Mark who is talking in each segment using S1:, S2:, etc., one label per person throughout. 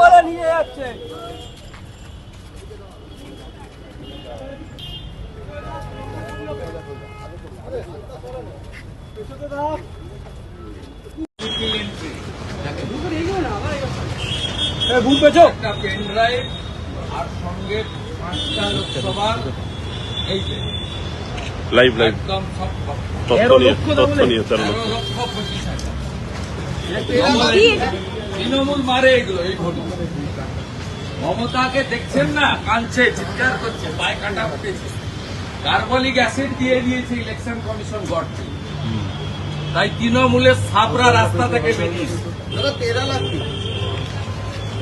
S1: বলে নিয়ে যাচ্ছে। বুঝ পেছো
S2: পেন ড্রাইভ আর সঙ্গে পাঁচটা এই যে।
S3: লাইভ লাইভ
S2: সব
S3: তথ্য নিয়ে তথ্য নিয়ে তেরো
S2: তেরো
S3: লক্ষ
S2: লক্ষ পঁচিশ হাজার তৃণমূল মারে এগুলো এই ঘটনা মমতাকে দেখছেন না কাঁদছে চিৎকার করছে পায়ে কাটা উঠেছে কার্বলিক অ্যাসিড দিয়ে দিয়েছে ইলেকশন কমিশন গড়তে তাই তৃণমূলের সাবরা রাস্তা থেকে বেরিয়েছে
S4: दादा तेरह लाख की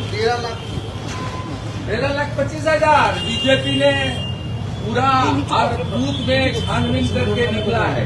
S4: तेरह लाख की
S2: तेरह लाख पच्चीस हजार बीजेपी ने पूरा हर बूथ में छानबीन करके निकला है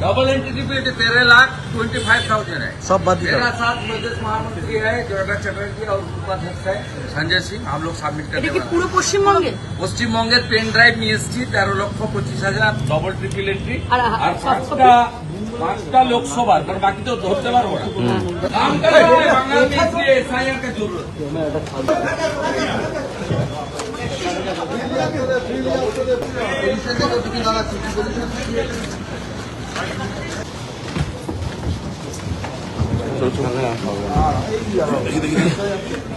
S4: Double entry triple entry
S2: double entry तेरह लाख ट्वेंटी फाइव थाउजेंड है
S1: সব বাদ দিতে
S2: मेरा
S1: হবে
S2: साथ प्रदेश महामंत्री है जोड़ा चटर्जी और उपाध्यक्ष है संजय सिंह हम लोग सबमिट
S5: এটা
S2: करने
S5: কি
S2: वाले हैं।
S5: পুরো পশ্চিমবঙ্গে
S2: পশ্চিমবঙ্গের পেন ড্রাইভ নিয়ে এসেছি তেরো লক্ষ পঁচিশ হাজার ডবল ট্রিপল এন্ট্রি
S5: আর-
S2: আর পাঁচটা পাঁচটা লোকসভার কারণ বাকি তো ধরতে পারবো না काम कर रहे हैं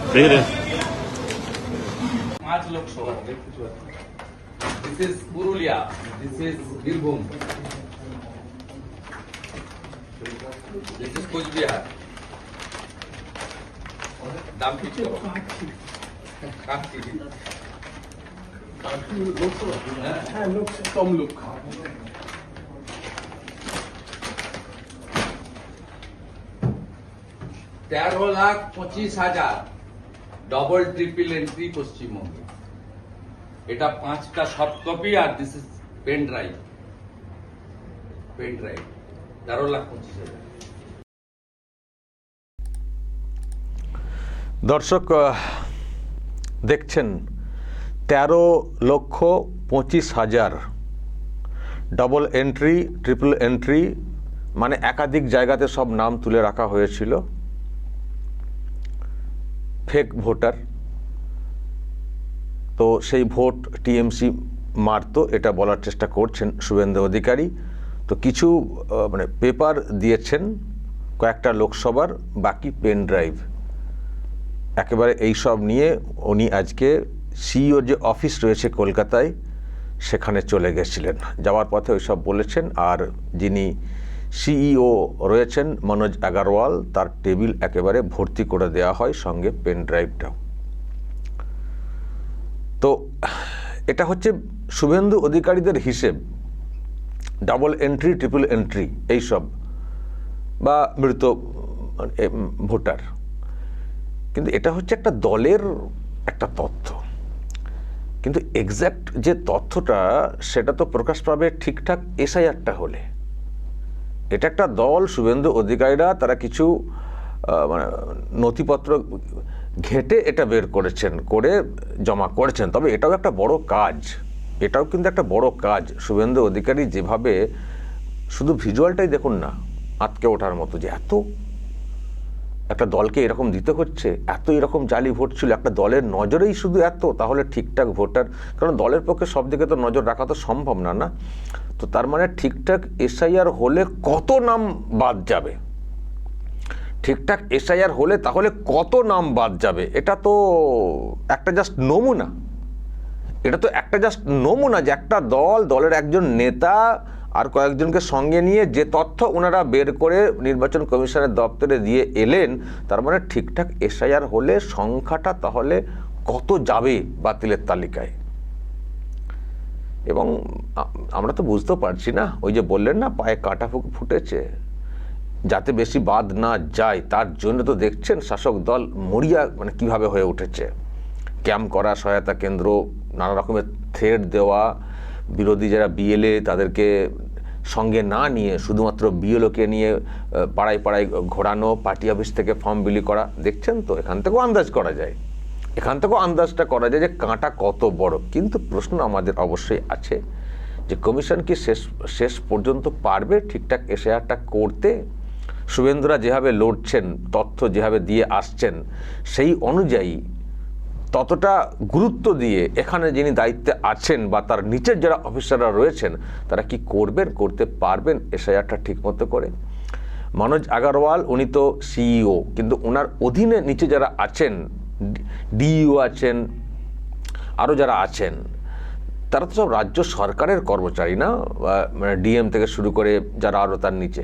S4: দেখে দে পাঁচ
S3: Lok Sabha
S2: this is Purulia this is Birbhum this is Cooch Behar দাম কি ছিল কাটছি হ্যাঁ লোকসভা
S6: কম লোক
S2: তেরো লাখ পঁচিশ হাজার ডবল ট্রিপল এন্ট্রি পশ্চিমবঙ্গে। এটা পাঁচটা soft copy R this is pen drive pen drive তেরো লাখ পঁচিশ হাজার।
S7: দর্শক দেখছেন, তেরো লক্ষ পঁচিশ হাজার ডবল এন্ট্রি ট্রিপল এন্ট্রি মানে একাধিক জায়গাতে সব নাম তুলে রাখা হয়েছিল। ফেক ভোটার তো সেই ভোট টিএমসি মারতো, এটা বলার চেষ্টা করছেন শুভেন্দু অধিকারী। তো কিছু মানে পেপার দিয়েছেন কয়েকটা লোকসভার, বাকি পেন ড্রাইভ। একেবারে এই সব নিয়ে উনি আজকে সিইওর যে অফিস রয়েছে কলকাতায়, সেখানে চলে গেছিলেন। যাওয়ার পথে ওই সব বলেছেন, আর যিনি সিইও রয়েছেন মনোজ আগারওয়াল। তার টেবিল একেবারে ভর্তি করে দেওয়া হয়, সঙ্গে পেন ড্রাইভটাও। তো, এটা হচ্ছে শুভেন্দু অধিকারীদের হিসেব। ডাবল এন্ট্রি, ট্রিপল এন্ট্রি এইসব বা মৃত ভোটার। কিন্তু এটা হচ্ছে একটা দলের একটা তথ্য। কিন্তু এক্স্যাক্ট যে তথ্যটা, সেটা তো প্রকাশ পাবে ঠিকঠাক এসআইআরটা হলে। এটা একটা দল, শুভেন্দু অধিকারীরা, তারা কিছু মানে নথিপত্র ঘেটে এটা বের করেছেন, করে জমা করেছেন। তবে এটাও একটা বড় কাজ। এটাও কিন্তু একটা বড় কাজ। শুভেন্দু অধিকারী যেভাবে, শুধু ভিজুয়ালটাই দেখুন না আটকে ওঠার মতো যে এত একটা দলকে এরকম দিতে হচ্ছে, এত এরকম জালি ভোট ছিল, একটা দলের নজরেই শুধু এত, তাহলে ঠিকঠাক ভোটার, কারণ দলের পক্ষে সব দিকে তো নজর রাখা তো সম্ভব না না? তো তার মানে ঠিকঠাক এসআইআর হলে কত নাম বাদ যাবে? ঠিকঠাক এসআইআর হলে তাহলে কত নাম বাদ যাবে? এটা তো একটা জাস্ট নমুনা। এটা তো একটা জাস্ট নমুনা যে একটা দল, দলের একজন নেতা আর কয়েকজনকে সঙ্গে নিয়ে যে তথ্য ওনারা বের করে নির্বাচন কমিশনের দপ্তরে দিয়ে এলেন, তার মানে ঠিকঠাক এসআইআর হলে সংখ্যাটা তাহলে কত যাবে বাতিলের তালিকায়? এবং আমরা তো বুঝতেও পারছি না, ওই যে বললেন না, পায়ে কাটা ফুটেছে। যাতে বেশি বাদ না যায়, তার জন্য তো দেখছেন শাসক দল মরিয়া মানে কীভাবে হয়ে উঠেছে। ক্যাম্প করা, সহায়তা কেন্দ্র, নানা রকমের থ্রেড দেওয়া, বিরোধী যারা বিএলএ, তাদেরকে সঙ্গে না নিয়ে শুধুমাত্র বিএলওকে নিয়ে পাড়ায় পাড়ায় ঘোরানো, পার্টি অফিস থেকে ফর্ম বিলি করা, দেখছেন তো? এখান থেকেও আন্দাজ করা যায়। এখান থেকেও আন্দাজটা করা যায় যে কাঁটা কত বড়। কিন্তু প্রশ্ন আমাদের অবশ্যই আছে যে কমিশন কি শেষ শেষ পর্যন্ত পারবে ঠিকঠাক এসআরটা করতে? শুভেন্দুরা যেভাবে লড়ছেন, তথ্য যেভাবে দিয়ে আসছেন, সেই অনুযায়ী ততটা গুরুত্ব দিয়ে এখানে যিনি দায়িত্বে আছেন বা তার নিচের যারা অফিসাররা রয়েছেন, তারা কি করবেন, করতে পারবেন, এসআইআরটা ঠিকমতো করে? মনোজ আগরওয়াল, উনি তো সিইও, কিন্তু ওনার অধীনে নিচে যারা আছেন, ডিইও আছেন আরও যারা আছেন, তারা তো সব রাজ্য সরকারের কর্মচারী না? মানে ডিএম থেকে শুরু করে যারা আরও তার নিচে।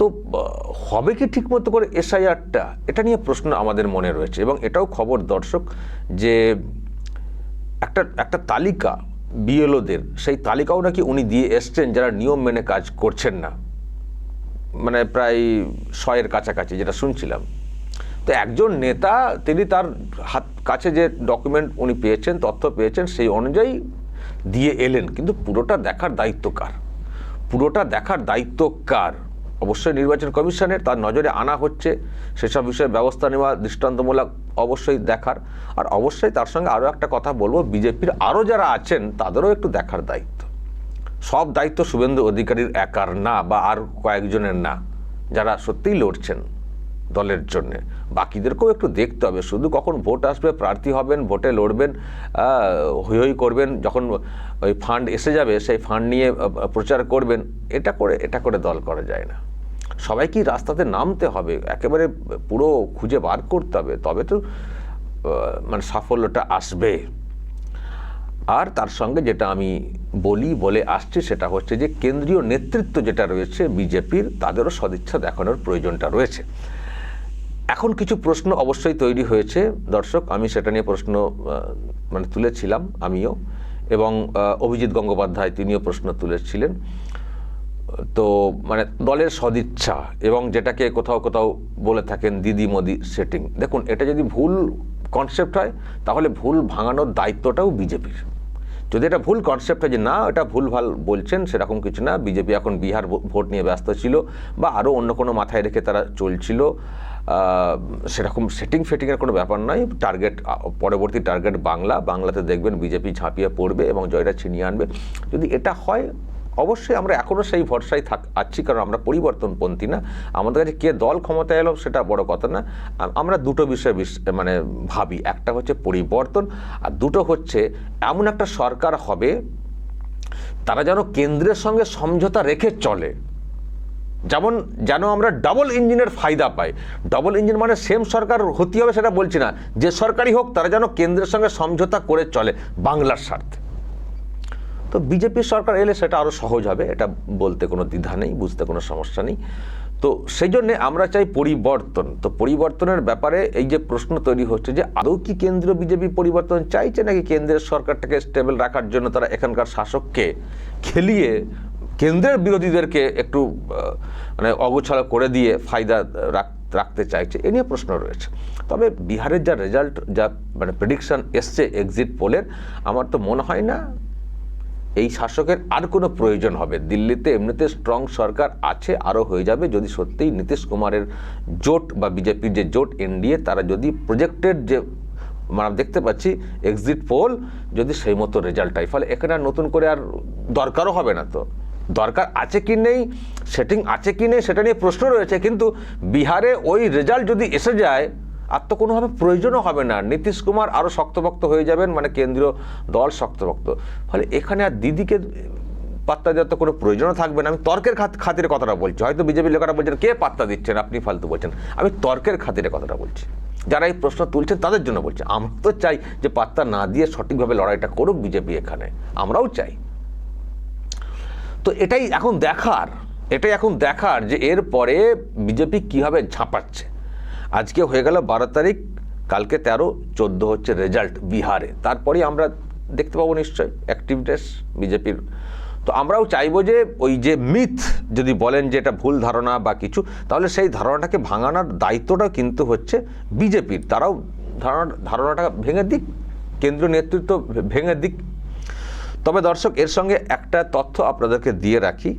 S7: তো হবে কি ঠিকমতো করে এসআইআরটা? এটা নিয়ে প্রশ্ন আমাদের মনে রয়েছে এবং এটাও খবর দর্শক যে একটা একটা তালিকা বিএলওদের, সেই তালিকাও নাকি উনি দিয়ে এসছেন যারা নিয়ম মেনে কাজ করছেন না। মানে প্রায় শয়ের কাছাকাছি, যেটা শুনছিলাম। তো একজন নেতা, তিনি তার হাত কাছে যে ডকুমেন্ট উনি পেয়েছেন, তথ্য পেয়েছেন, সেই অনুযায়ী দিয়ে এলেন। কিন্তু পুরোটা দেখার দায়িত্ব কার? পুরোটা দেখার দায়িত্ব কার? অবশ্যই নির্বাচন কমিশনের তার নজরে আনা হচ্ছে। সেসব বিষয়ে ব্যবস্থা নেওয়া দৃষ্টান্তমূলক অবশ্যই দেখার। আর অবশ্যই তার সঙ্গে আরও একটা কথা বলব বিজেপির আরও যারা আছেন তাদেরও একটু দেখার দায়িত্ব। সব দায়িত্ব শুভেন্দু অধিকারীর একার না বা আর কয়েকজনের না যারা সত্যিই লড়ছেন দলের জন্য। বাকিদেরকেও একটু দেখতে হবে শুধু কখন ভোট আসবে প্রার্থী হবেন ভোটে লড়বেন আহ, হৈ হৈ করবেন যখন ওই ফান্ড এসে যাবে সেই ফান্ড নিয়ে প্রচার করবেন এটা করে এটা করে দল করা যায় না। সবাইকেই রাস্তাতে নামতে হবে, একেবারে পুরো খুঁজে বার করতে হবে, তবে তো মানে সাফল্যটা আসবে। আর তার সঙ্গে যেটা আমি বলি, বলে আসছি, সেটা হচ্ছে যে কেন্দ্রীয় নেতৃত্ব যেটা রয়েছে বিজেপির, তাদেরও সদিচ্ছা দেখানোর প্রয়োজনটা রয়েছে। এখন কিছু প্রশ্ন অবশ্যই তৈরি হয়েছে। দর্শক, আমি সেটা নিয়ে প্রশ্ন মানে তুলেছিলাম, আমিও। এবং অভিজিৎ গঙ্গোপাধ্যায় তিনিও প্রশ্ন তুলেছিলেন। তো মানে দলের সদিচ্ছা এবং যেটাকে কোথাও কোথাও বলে থাকেন দিদি মোদি সেটিং দেখুন, এটা যদি ভুল কনসেপ্ট হয়, তাহলে ভুল ভাঙানোর দায়িত্বটাও বিজেপির। যদি এটা ভুল কনসেপ্ট হয় যে না, এটা ভুল ভালো বলছেন, সেরকম কিছু না। বিজেপি এখন বিহার ভোট নিয়ে ব্যস্ত ছিল বা আরও অন্য কোনো মাথায় রেখে তারা চলছিল। সেরকম সেটিং ফেটিংয়ের কোনো ব্যাপার নয়। টার্গেট পরবর্তী টার্গেট বাংলা। বাংলাতে দেখবেন বিজেপি ঝাঁপিয়ে পড়বে এবং জয়টা ছিনিয়ে আনবে। যদি এটা হয় অবশ্যই আমরা এখনও সেই ভরসায় থাক আছি, কারণ আমরা পরিবর্তনপন্থী না। আমাদের কাছে কে দল ক্ষমতায় এলো সেটা বড় কথা না। আমরা দুটো বিষয়ে মানে ভাবি। একটা হচ্ছে পরিবর্তন, আর দুটো হচ্ছে এমন একটা সরকার হবে, তারা যেন কেন্দ্রের সঙ্গে সমঝোতা রেখে চলে। যেমন যেন আমরা ডাবল ইঞ্জিনের ফায়দা পাই। ডাবল ইঞ্জিন মানে সেম সরকার হতে হবে সেটা বলছি না। যে সরকারই হোক, তারা যেন কেন্দ্রের সঙ্গে সমঝোতা করে চলে বাংলার স্বার্থে। তো বিজেপির সরকার এলে সেটা আরও সহজ হবে, এটা বলতে কোনো দ্বিধা নেই, বুঝতে কোনো সমস্যা নেই। তো সেই জন্যে আমরা চাই পরিবর্তন। তো পরিবর্তনের ব্যাপারে এই যে প্রশ্ন তৈরি হচ্ছে যে আদৌ কি কেন্দ্রীয় বিজেপি পরিবর্তন চাইছে নাকি কেন্দ্রের সরকারটাকে স্টেবল রাখার জন্য তারা এখানকার শাসককে খেলিয়ে কেন্দ্রের বিরোধীদেরকে একটু মানে অগোছালো করে দিয়ে ফায়দা রাখ- রাখতে চাইছে, এ নিয়ে প্রশ্ন রয়েছে। তবে বিহারের যা রেজাল্ট যা মানে প্রেডিকশন এসছে এক্সিট পোলের আমার তো মনে হয় না এই শাসকের আর কোনো প্রয়োজন হবে? দিল্লিতে এমনিতে স্ট্রং সরকার আছে, আরও হয়ে যাবে। যদি সত্যিই নীতিশ কুমারের জোট বা বিজেপির যে জোট এনডিএ, তারা যদি প্রজেক্টেড যে মানে আমরা দেখতে পাচ্ছি এক্সিট পোল যদি সেই মতো রেজাল্ট হয়। ফলে এখানে আর নতুন করে আর দরকারও হবে না তো। দরকার আছে কি নেই? সেটিং আছে কি নেই? সেটা নিয়ে প্রশ্ন রয়েছে। কিন্তু বিহারে ওই রেজাল্ট যদি এসে যায় আর তো কোনোভাবে প্রয়োজনও হবে না। নীতিশ কুমার আরও শক্তভক্ত হয়ে যাবেন মানে কেন্দ্রীয় দল শক্তভক্ত। ফলে এখানে আর দিদিকে পাত্তা দেওয়ার তো কোনো প্রয়োজনও থাকবে না। আমি তর্কের খাত খাতিরে কথাটা বলছি। হয়তো বিজেপির লোকেরা বলছেন, কে পাত্তা দিচ্ছেন? আপনি ফালতু বলছেন। আমি তর্কের খাতিরে কথাটা বলছি। যারা এই প্রশ্ন তুলছেন, তাদের জন্য বলছি আমরা তো চাই যে পাত্তা না দিয়ে সঠিকভাবে লড়াইটা করুক বিজেপি এখানে। আমরাও চাই। তো এটাই এখন দেখার, এটাই এখন দেখার যে এর পরে বিজেপি কীভাবে ঝাঁপাচ্ছে। আজকে হয়ে গেল বারো তারিখ, কালকে তেরো, চোদ্দ হচ্ছে রেজাল্ট বিহারে। তারপরে আমরা দেখতে পাবো নিশ্চয়ই অ্যাক্টিভিটিস বিজেপির। তো আমরাও চাইব যে ওই যে মিথ যদি বলেন যে এটা ভুল ধারণা বা কিছু, তাহলে সেই ধারণাটাকে ভাঙানোর দায়িত্বটা কিন্তু হচ্ছে বিজেপির। তারাও ধারণা, ধারণাটা ভেঙে দিক, কেন্দ্রীয় নেতৃত্ব ভেঙে দিক। তবে দর্শক, এর সঙ্গে একটা তথ্য আপনাদেরকে দিয়ে রাখি।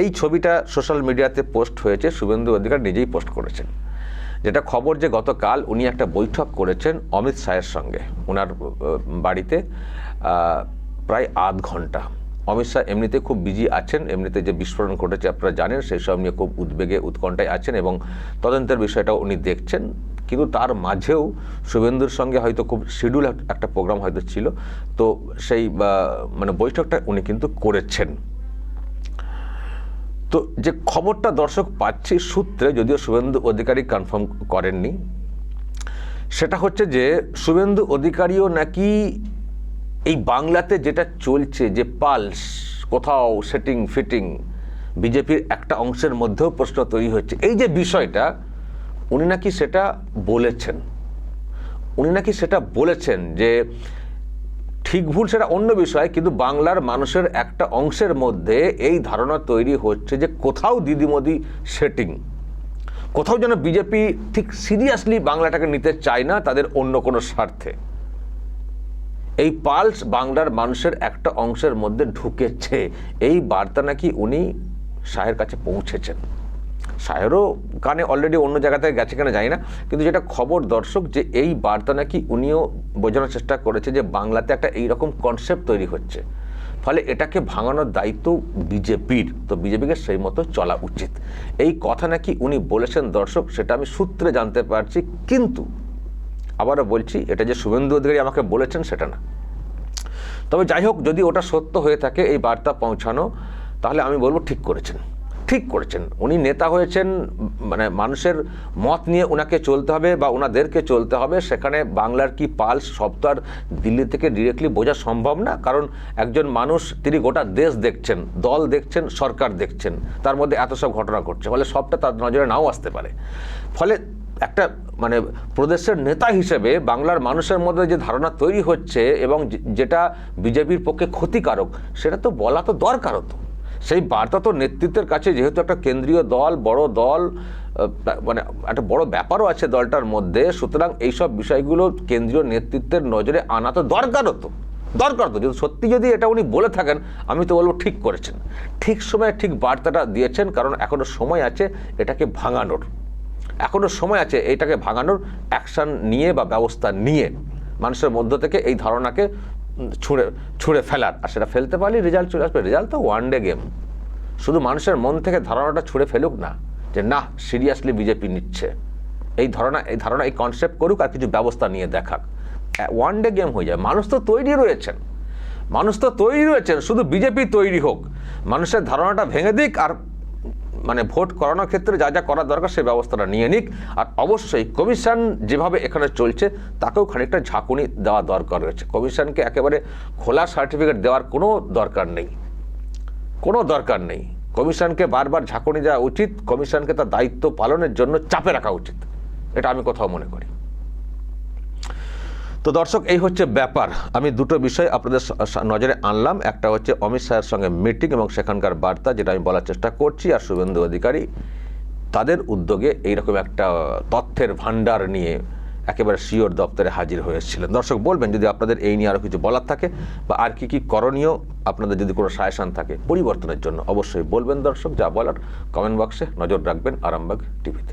S7: এই ছবিটা সোশ্যাল মিডিয়াতে পোস্ট হয়েছে, শুভেন্দু অধিকার নিজেই পোস্ট করেছেন। যেটা খবর যে গতকাল উনি একটা বৈঠক করেছেন অমিত শাহের সঙ্গে। ওনার বাড়িতে প্রায় আধ ঘণ্টা। অমিত শাহ এমনিতে খুব বিজি আছেন, এমনিতে যে বিস্ফোরণ ঘটেছে আপনারা জানেন, সেই সব নিয়ে খুব উদ্বেগে, উৎকণ্ঠায় আছেন এবং তদন্তের বিষয়টা উনি দেখছেন। কিন্তু তার মাঝেও শুভেন্দুর সঙ্গে হয়তো খুব শিডিউল একটা প্রোগ্রাম হয়তো ছিল। তো সেই মানে বৈঠকটা উনি কিন্তু করেছেন। তো যে খবরটা দর্শক পাচ্ছি সূত্রে, যদিও শুভেন্দু অধিকারী কনফার্ম করেননি, সেটা হচ্ছে যে শুভেন্দু অধিকারীও নাকি এই বাংলাতে যেটা চলছে, যে পালস, কোথাও সেটিং ফিটিং বিজেপির একটা অংশের মধ্যেও প্রশ্ন তৈরি হচ্ছে। এই যে বিষয়টা, উনি নাকি সেটা বলেছেন। উনি নাকি সেটা বলেছেন যে ঠিক ভুল সেটা অন্য বিষয়, কিন্তু বাংলার মানুষের একটা অংশের মধ্যে এই ধারণা তৈরি হচ্ছে যে কোথাও দিদিমদি সেটিং কোথাও যেন বিজেপি ঠিক সিরিয়াসলি বাংলাটাকে নিতে চায় না তাদের অন্য কোনো স্বার্থে। এই পালস বাংলার মানুষের একটা অংশের মধ্যে ঢুকেছে। এই বার্তা নাকি উনি শাহের কাছে পৌঁছেছেন। শাহেরও কানে অলরেডি অন্য জায়গা থেকে গেছে কিনা জানি না, কিন্তু যেটা খবর দর্শক যে এই বার্তা নাকি উনিও বোঝানোর চেষ্টা করেছে যে বাংলাতে একটা এইরকম কনসেপ্ট তৈরি হচ্ছে। ফলে এটাকে ভাঙানোর দায়িত্ব বিজেপির, তো বিজেপিকে সেই মতো চলা উচিত। এই কথা নাকি উনি বলেছেন দর্শক, সেটা আমি সূত্রে জানতে পারছি, কিন্তু আবারও বলছি, এটা যে শুভেন্দু অধিকারী আমাকে বলেছেন সেটা না। তবে যাই হোক, যদি ওটা সত্য হয়ে থাকে, এই বার্তা পৌঁছানো, তাহলে আমি বলব ঠিক করেছেন। ঠিক করেছেন। উনি নেতা হয়েছেন মানে মানুষের মত নিয়ে ওনাকে চলতে হবে বা ওনাদেরকে চলতে হবে, সেখানে বাংলার কি পালস সব তো আর দিল্লি থেকে ডিরেক্টলি বোঝা সম্ভব না। কারণ একজন মানুষ, তিনি গোটা দেশ দেখছেন, দল দেখছেন, সরকার দেখছেন, তার মধ্যে এত সব ঘটনা ঘটছে, ফলে সবটা তার নজরে নাও আসতে পারে। ফলে একটা মানে প্রদেশের নেতা হিসেবে বাংলার মানুষের মধ্যে যে ধারণা তৈরি হচ্ছে এবং যেটা বিজেপির পক্ষে ক্ষতিকারক, সেটা তো বলা তো দরকার হতো সেই বার্তা তো নেতৃত্বের কাছে, যেহেতু একটা কেন্দ্রীয় দল, বড় দল মানে একটা বড় ব্যাপারও আছে দলটার মধ্যে, সুতরাং এইসব বিষয়গুলো কেন্দ্রীয় নেতৃত্বের নজরে আনা তো দরকার হতো দরকার তো। যদি সত্যি যদি এটা উনি বলে থাকেন, আমি তো বলব ঠিক করেছেন। ঠিক সময়ে ঠিক বার্তাটা দিয়েছেন, কারণ এখনও সময় আছে এটাকে ভাঙানোর। এখনও সময় আছে এটাকে ভাঙানোর, অ্যাকশন নিয়ে বা ব্যবস্থা নিয়ে মানুষের মধ্য থেকে এই ধারণাকে ছুঁড়ে ছুঁড়ে ফেলার। আর সেটা ফেলতে পারলে রেজাল্ট চলে আসবে। রেজাল্ট তো ওয়ান ডে গেম শুধু মানুষের মন থেকে ধারণাটা ছুঁড়ে ফেলুক না, যে না সিরিয়াসলি বিজেপি নিচ্ছে। এই ধারণা এই ধারণা, এই কনসেপ্ট করুক আর কিছু ব্যবস্থা নিয়ে দেখাক। ওয়ান ডে গেম হয়ে যায়। মানুষ তো তৈরি রয়েছেন। মানুষ তো তৈরি রয়েছেন। শুধু বিজেপি তৈরি হোক। মানুষের ধারণাটা ভেঙে দিক আর মানে ভোট করানোর ক্ষেত্রে যা যা করা দরকার সেই ব্যবস্থাটা নিয়ে নিক। আর অবশ্যই কমিশন যেভাবে এখানে চলছে, তাকেও খানিকটা ঝাঁকুনি দেওয়া দরকার রয়েছে। কমিশনকে একেবারে খোলা সার্টিফিকেট দেওয়ার কোনো দরকার নেই। কোনো দরকার নেই। কমিশনকে বারবার ঝাঁকুনি দেওয়া উচিত, কমিশনকে তার দায়িত্ব পালনের জন্য চাপে রাখা উচিত। এটা আমি কোথাও মনে করি। তো দর্শক, এই হচ্ছে ব্যাপার। আমি দুটো বিষয় আপনাদের নজরে আনলাম। একটা হচ্ছে অমিত শাহের সঙ্গে মিটিং এবং সেখানকার বার্তা, যেটা আমি বলার চেষ্টা করছি, আর শুভেন্দু অধিকারী তাদের উদ্যোগে এইরকম একটা তথ্যের ভান্ডার নিয়ে একেবারে শিওর দপ্তরে হাজির হয়েছিলেন। দর্শক, বলবেন যদি আপনাদের এই নিয়ে আরও কিছু বলার থাকে বা আর কি কি করণীয়, আপনাদের যদি কোনো সায়সান থাকে পরিবর্তনের জন্য অবশ্যই বলবেন দর্শক, যা বলার কমেন্ট বক্সে নজর রাখবেন আরামবাগ টিভিতে।